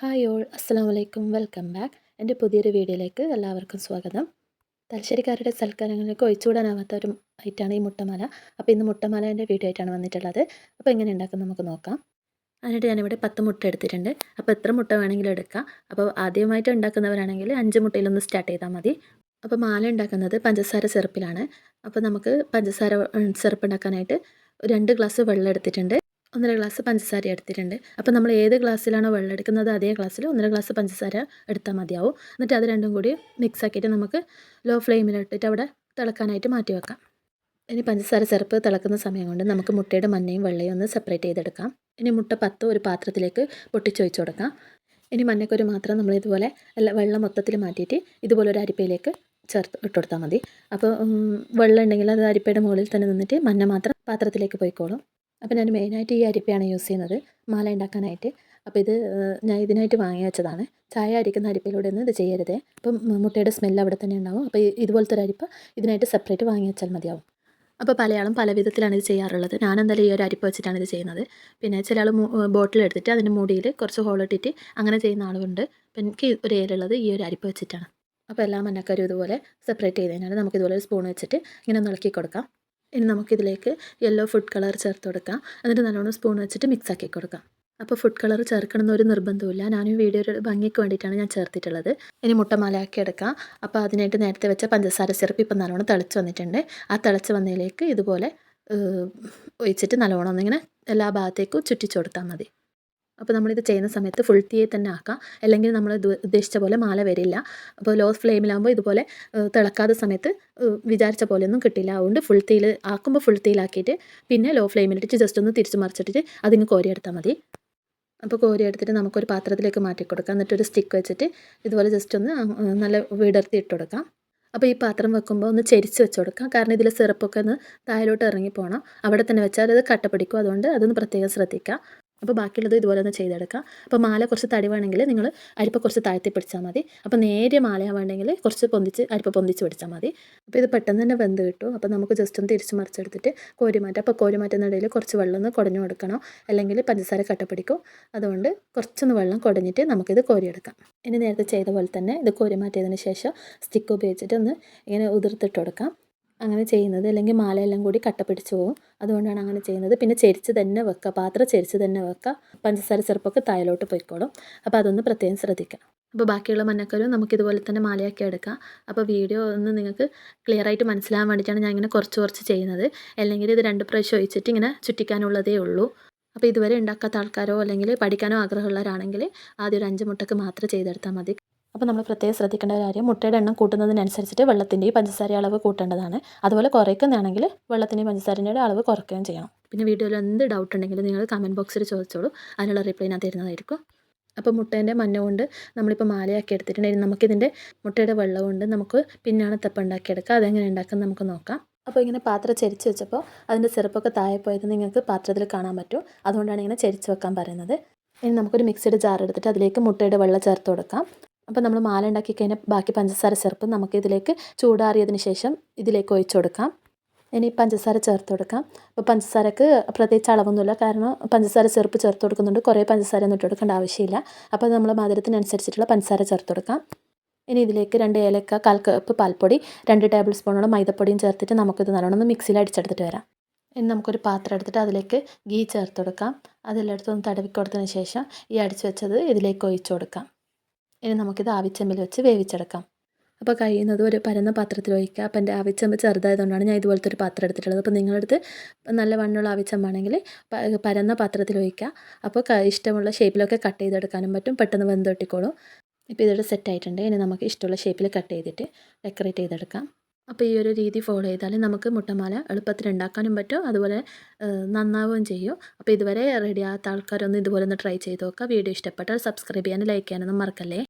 Hi all അസ്സാം വലൈക്കും welcome back. എന്റെ പുതിയൊരു വീഡിയോയിലേക്ക് എല്ലാവർക്കും സ്വാഗതം. തലശ്ശേരിക്കാരുടെ സൽക്കാരങ്ങളിലേക്ക് ഒഴിച്ചുകൂടാനാവാത്ത ഒരു ഐറ്റാണ് ഈ മുട്ടമാല. അപ്പോൾ ഇന്ന് മുട്ടമാലേന്റെ വീഡിയോ ആയിട്ടാണ് വന്നിട്ടുള്ളത്. അപ്പോൾ എങ്ങനെ ഉണ്ടാക്കും നമുക്ക് നോക്കാം. അതിനായിട്ട് ഞാനിവിടെ പത്ത് മുട്ട എടുത്തിട്ടുണ്ട്. അപ്പോൾ എത്ര മുട്ട വേണമെങ്കിലും എടുക്കാം. അപ്പോൾ ആദ്യമായിട്ട് ഉണ്ടാക്കുന്നവരാണെങ്കിൽ അഞ്ച് മുട്ടയിലൊന്ന് സ്റ്റാർട്ട് ചെയ്താൽ മതി. അപ്പോൾ മാല ഉണ്ടാക്കുന്നത് പഞ്ചസാര സിറപ്പിലാണ്. അപ്പോൾ നമുക്ക് പഞ്ചസാര സിറപ്പ് ഉണ്ടാക്കാനായിട്ട് രണ്ട് ഗ്ലാസ് വെള്ളം എടുത്തിട്ടുണ്ട്. ഒന്നര ഗ്ലാസ് പഞ്ചസാര എടുത്തിട്ടുണ്ട്. അപ്പോൾ നമ്മൾ ഏത് ഗ്ലാസ്സിലാണോ വെള്ളം എടുക്കുന്നത് അതേ ഗ്ലാസ്സിൽ ഒന്നര ഗ്ലാസ് പഞ്ചസാര എടുത്താൽ മതിയാവും. എന്നിട്ട് അത് രണ്ടും കൂടി മിക്സ് ആക്കിയിട്ട് നമുക്ക് ലോ ഫ്ലെയിമിലിട്ടിട്ട് അവിടെ തിളക്കാനായിട്ട് മാറ്റി വെക്കാം. ഇനി പഞ്ചസാര ചെറുപ്പ് തിളക്കുന്ന സമയം കൊണ്ട് നമുക്ക് മുട്ടയുടെ മഞ്ഞയും വെള്ളയും ഒന്ന് സെപ്പറേറ്റ് ചെയ്തെടുക്കാം. ഇനി മുട്ട പത്ത് ഒരു പാത്രത്തിലേക്ക് പൊട്ടിച്ചൊഴിച്ചു കൊടുക്കാം. ഇനി മഞ്ഞക്കൊരു മാത്രം നമ്മൾ ഇതുപോലെ എല്ലാ വെള്ളം മൊത്തത്തിൽ മാറ്റിയിട്ട് ഇതുപോലെ ഒരു അരിപ്പയിലേക്ക് ചേർത്ത് ഇട്ട് കൊടുത്താൽ മതി. അപ്പോൾ വെള്ളം ഉണ്ടെങ്കിൽ അത് അരിപ്പയുടെ മുകളിൽ തന്നെ നിന്നിട്ട് മഞ്ഞ മാത്രം പാത്രത്തിലേക്ക് പോയിക്കോളും. അപ്പോൾ ഞാൻ മെയിനായിട്ട് ഈ അരിപ്പയാണ് യൂസ് ചെയ്യുന്നത്. മാല ഉണ്ടാക്കാനായിട്ട് അപ്പോൾ ഇത് ഞാൻ ഇതിനായിട്ട് വാങ്ങി വെച്ചതാണ്. ചായ അരിക്കുന്ന അരിപ്പയിലൂടെ ഒന്നും ഇത് ചെയ്യരുത്. അപ്പം മുട്ടയുടെ സ്മെല്ല് അവിടെ തന്നെ ഉണ്ടാവും. അപ്പോൾ ഇതുപോലത്തെ ഒരു അരിപ്പ ഇതിനായിട്ട് സെപ്പറേറ്റ് വാങ്ങി വെച്ചാൽ മതിയാവും. അപ്പോൾ പലയാളും പല വിധത്തിലാണ് ഇത് ചെയ്യാറുള്ളത്. ഞാൻ എന്തായാലും ഈ ഒരു അരിപ്പ് വെച്ചിട്ടാണ് ഇത് ചെയ്യുന്നത്. പിന്നെ ചില ആൾ ബോട്ടിൽ എടുത്തിട്ട് അതിന്റെ മുടിയിൽ കുറച്ച് ഹോൾ ഇട്ടിട്ട് അങ്ങനെ ചെയ്യുന്ന ആളുണ്ട്. അപ്പം എനിക്ക് ഒരു ഏലുള്ളത് ഈ ഒരു അരിപ്പ് വെച്ചിട്ടാണ്. അപ്പോൾ എല്ലാ മഞ്ഞക്കരും ഇതുപോലെ സെപ്പറേറ്റ് ചെയ്ത് കഴിഞ്ഞാൽ നമുക്ക് ഇതുപോലെ ഒരു സ്പൂൺ വെച്ചിട്ട് ഇങ്ങനെ ഒന്ന് ഇളക്കി കൊടുക്കാം. ഇനി നമുക്കിതിലേക്ക് യെല്ലോ ഫുഡ് കളർ ചേർത്ത് കൊടുക്കാം. എന്നിട്ട് നല്ലോണം സ്പൂൺ വെച്ചിട്ട് മിക്സ് ആക്കി കൊടുക്കാം. അപ്പോൾ ഫുഡ് കളർ ചേർക്കണം എന്നൊരു നിർബന്ധമില്ല ഞാനും വീഡിയോയുടെ ഭംഗിക്ക് വേണ്ടിയിട്ടാണ് ഞാൻ ചേർത്തിട്ടുള്ളത്. ഇനി മുട്ടമാലയാക്കി എടുക്കാം. അപ്പോൾ അതിനായിട്ട് നേരത്തെ വെച്ച പഞ്ചസാര സിറപ്പ് ഇപ്പം നല്ലോണം തിളച്ച് വന്നിട്ടുണ്ട്. ആ തിളച്ച് വന്നതിലേക്ക് ഇതുപോലെ ഒഴിച്ചിട്ട് നല്ലോണം ഒന്നിങ്ങനെ എല്ലാ ഭാഗത്തേക്കും ചുറ്റിച്ചു കൊടുത്താൽ മതി. അപ്പോൾ നമ്മളിത് ചെയ്യുന്ന സമയത്ത് ഫുൾ തീയെ തന്നെ ആക്കാം. അല്ലെങ്കിൽ നമ്മൾ ഉദ്ദേശിച്ച പോലെ മാല വരില്ല. അപ്പോൾ ലോ ഫ്ലെയിമിലാകുമ്പോൾ ഇതുപോലെ തിളക്കാത്ത സമയത്ത് വിചാരിച്ച പോലെയൊന്നും കിട്ടില്ല. അതുകൊണ്ട് ഫുൾ തീയിൽ ആക്കുമ്പോൾ ഫുൾ തീയിലാക്കിയിട്ട് പിന്നെ ലോ ഫ്ലെയിമിലിട്ട് ജസ്റ്റ് ഒന്ന് തിരിച്ച് മറിച്ചിട്ടിട്ട് അതിന് കോരിയെടുത്താൽ മതി. അപ്പോൾ കോരി എടുത്തിട്ട് നമുക്കൊരു പാത്രത്തിലേക്ക് മാറ്റി കൊടുക്കാം. എന്നിട്ട് ഒരു സ്റ്റിക്ക് വെച്ചിട്ട് ഇതുപോലെ ജസ്റ്റ് ഒന്ന് നല്ല വിടർത്തി ഇട്ട് കൊടുക്കാം. അപ്പോൾ ഈ പാത്രം വെക്കുമ്പോൾ ഒന്ന് ചെരിച്ച് വെച്ച് കൊടുക്കാം. കാരണം ഇതിൽ സിറപ്പൊക്കെ ഒന്ന് താഴോട്ട് ഇറങ്ങി പോകണം അവിടെ തന്നെ വെച്ചാൽ അത് കട്ട പിടിക്കും. അതുകൊണ്ട് അതൊന്ന് പ്രത്യേകം ശ്രദ്ധിക്കുക അപ്പോൾ ബാക്കിയുള്ളത് ഇതുപോലെ ഒന്ന് ചെയ്തെടുക്കാം. അപ്പോൾ മാല കുറച്ച് തടി വേണമെങ്കിൽ നിങ്ങൾ അരിപ്പ കുറച്ച് താഴ്ത്തി പിടിച്ചാൽ മതി. അപ്പോൾ നേരിയ മാലയാവേണ്ടെങ്കിൽ കുറച്ച് പൊന്തിച്ച് അരിപ്പ പൊന്തിച്ച് പിടിച്ചാൽ മതി. അപ്പോൾ ഇത് പെട്ടെന്ന് തന്നെ വെന്ത് കിട്ടും. അപ്പോൾ നമുക്ക് ജസ്റ്റ് ഒന്ന് തിരിച്ച് മറിച്ചെടുത്തിട്ട് കോരിമാറ്റം അപ്പോൾ കോരി മാറ്റുന്നിടയിൽ കുറച്ച് വെള്ളം ഒന്ന് കുടഞ്ഞു കൊടുക്കണം. അല്ലെങ്കിൽ പഞ്ചസാര കട്ടപ്പിടിക്കും അതുകൊണ്ട് കുറച്ചൊന്ന് വെള്ളം കുടഞ്ഞിട്ട് നമുക്കിത് കോരിയെടുക്കാം. ഇനി നേരത്തെ ചെയ്ത പോലെ തന്നെ ഇത് കോരിമാറ്റിയതിന് ശേഷം സ്റ്റിക്ക് ഉപയോഗിച്ചിട്ട് ഒന്ന് ഇങ്ങനെ ഉതിർത്തിട്ട് കൊടുക്കാം. അങ്ങനെ ചെയ്യുന്നത്. അല്ലെങ്കിൽ മാലയെല്ലാം കൂടി കട്ട പിടിച്ച് പോകും അതുകൊണ്ടാണ് അങ്ങനെ ചെയ്യുന്നത്. പിന്നെ ചെരിച്ച് തന്നെ വെക്കുക. പാത്രം ചെരിച്ച് തന്നെ വെക്കുക. പഞ്ചസാര ചെറുപ്പൊക്കെ താഴോട്ട് പോയിക്കോളും. അപ്പോൾ അതൊന്ന് പ്രത്യേകം ശ്രദ്ധിക്കുക അപ്പോൾ ബാക്കിയുള്ള മഞ്ഞക്കരും നമുക്കിതുപോലെ തന്നെ മാലയാക്കി എടുക്കാം. അപ്പോൾ വീഡിയോ ഒന്ന് നിങ്ങൾക്ക് ക്ലിയർ ആയിട്ട് മനസ്സിലാകാൻ വേണ്ടിയിട്ടാണ് ഞാൻ ഇങ്ങനെ കുറച്ച് കുറച്ച് ചെയ്യുന്നത്. അല്ലെങ്കിൽ ഇത് രണ്ട് പ്രാവശ്യം ഒഴിച്ചിട്ട് ഇങ്ങനെ ചുറ്റിക്കാനുള്ളതേ ഉള്ളൂ. അപ്പോൾ ഇതുവരെ ഉണ്ടാക്കാത്ത ആൾക്കാരോ അല്ലെങ്കിൽ പഠിക്കാനോ ആഗ്രഹമുള്ളവരാണെങ്കിൽ ആദ്യം ഒരു അഞ്ച് മുട്ടക്ക് മാത്രം ചെയ്തെടുത്താൽ മതി. അപ്പോൾ നമ്മൾ പ്രത്യേകം ശ്രദ്ധിക്കേണ്ട കാര്യം മുട്ടയുടെ എണ്ണം കൂട്ടുന്നതിനനുസരിച്ചിട്ട് വെള്ളത്തിന്റെയും പഞ്ചസാര അളവ് കൂട്ടേണ്ടതാണ്. അതുപോലെ കുറയ്ക്കുന്നതാണെങ്കിൽ വെള്ളത്തിന്റെയും പഞ്ചസാരയുടെ അളവ് കുറയ്ക്കുകയും ചെയ്യണം. പിന്നെ വീഡിയോയിൽ എന്ത് ഡൗട്ട് ഉണ്ടെങ്കിലും നിങ്ങൾ കമന്റ് ബോക്സിൽ ചോദിച്ചോളൂ. അതിനുള്ള റിപ്ലൈ ഞാൻ തരുന്നതായിരിക്കും. അപ്പോൾ മുട്ടേന്റെ മഞ്ഞ കൊണ്ട് നമ്മളിപ്പോൾ മാലയാക്കി എടുത്തിട്ടുണ്ടെങ്കിൽ നമുക്കിതിന്റെ മുട്ടയുടെ വെള്ളം കൊണ്ട് നമുക്ക് പിന്നാണ് തപ്പ ഉണ്ടാക്കിയെടുക്കാം അതെങ്ങനെ ഉണ്ടാക്കാൻ നമുക്ക് നോക്കാം. അപ്പോൾ ഇങ്ങനെ പാത്രം ചരിച്ച് വെച്ചപ്പോൾ അതിന്റെ സിറപ്പൊക്കെ താഴെ പോയത് നിങ്ങൾക്ക് പാത്രത്തിൽ കാണാൻ പറ്റും. അതുകൊണ്ടാണ് ഇങ്ങനെ ചരിച്ച് വെക്കാൻ പറയുന്നത്. ഇനി നമുക്കൊരു മിക്സിയുടെ ജാർ എടുത്തിട്ട് അതിലേക്ക് മുട്ടയുടെ വെള്ളം ചേർത്ത് കൊടുക്കാം. അപ്പോൾ നമ്മൾ മാല ഉണ്ടാക്കി കഴിഞ്ഞാൽ ബാക്കി പഞ്ചസാര ചേർപ്പ് നമുക്ക് ഇതിലേക്ക് ചൂടാറിയതിന് ശേഷം ഇതിലേക്ക് ഒഴിച്ചു കൊടുക്കാം. ഇനി പഞ്ചസാര ചേർത്ത് കൊടുക്കാം. അപ്പോൾ പഞ്ചസാരക്ക് പ്രത്യേകിച്ച് അളവൊന്നുമില്ല. കാരണം പഞ്ചസാര ചെറുപ്പ് ചേർത്ത് കൊടുക്കുന്നുണ്ട്. കുറേ പഞ്ചസാര ഒന്നും ഇട്ട് കൊടുക്കേണ്ട ആവശ്യമില്ല. അപ്പോൾ നമ്മൾ മധുരത്തിനനുസരിച്ചിട്ടുള്ള പഞ്ചസാര ചേർത്ത് കൊടുക്കാം. ഇനി ഇതിലേക്ക് രണ്ട് ഏലക്ക കാൽ കപ്പ് പാൽപ്പൊടി രണ്ട് ടേബിൾ സ്പൂണോളം മൈദപ്പൊടിയും ചേർത്തിട്ട് നമുക്കിത് നല്ലോണം ഒന്ന് മിക്സിയിൽ അടിച്ചെടുത്തിട്ട് വരാം. ഇനി നമുക്കൊരു പാത്രം എടുത്തിട്ട് അതിലേക്ക് ഗീ ചേർത്ത് കൊടുക്കാം. അതെല്ലാം തടവി കൊടുത്തതിന് ശേഷം ഈ അടിച്ചു വെച്ചത് ഇതിലേക്ക് ഒഴിച്ചു കൊടുക്കാം. ഇനി നമുക്കിത് ആവിച്ചെമ്പിൽ വെച്ച് വേവിച്ചെടുക്കാം. അപ്പോൾ കഴിയുന്നത് ഒരു പരന്ന പാത്രത്തിൽ ഒഴിക്കുക. അപ്പം എന്റെ ആവിച്ചമ്പ് ചെറുതായതുകൊണ്ടാണ് ഞാൻ ഇതുപോലത്തെ ഒരു പാത്രം എടുത്തിട്ടുള്ളത്. അപ്പോൾ നിങ്ങളടുത്ത് നല്ല വണ്ണുള്ള ആവിച്ചമ്പാണെങ്കിൽ പരന്ന പാത്രത്തിൽ ഒഴിക്കുക. അപ്പോൾ ഇഷ്ടമുള്ള ഷേപ്പിലൊക്കെ കട്ട് ചെയ്തെടുക്കാനും പറ്റും. പെട്ടെന്ന് വെന്തൊട്ടിക്കോളും ഇപ്പോൾ ഇതോടെ സെറ്റ് ആയിട്ടുണ്ട് ഇനി നമുക്ക് ഇഷ്ടമുള്ള ഷേപ്പിൽ കട്ട് ചെയ്തിട്ട് ഡെക്കറേറ്റ് ചെയ്തെടുക്കാം. അപ്പോൾ ഈ ഒരു രീതി ഫോളോ ചെയ്താൽ നമുക്ക് മുട്ടമാല എളുപ്പത്തിൽ ഉണ്ടാക്കാനും പറ്റും. അതുപോലെ നന്നാവുകയും ചെയ്യും. അപ്പോൾ ഇതുവരെ റെഡി ആകാത്ത ആൾക്കാരൊന്നും ഇതുപോലെ ഒന്ന് ട്രൈ ചെയ്ത് നോക്കുക. വീഡിയോ ഇഷ്ടപ്പെട്ടാൽ സബ്സ്ക്രൈബ് ചെയ്യാനും ലൈക്ക് ചെയ്യാനൊന്നും മറക്കല്ലേ?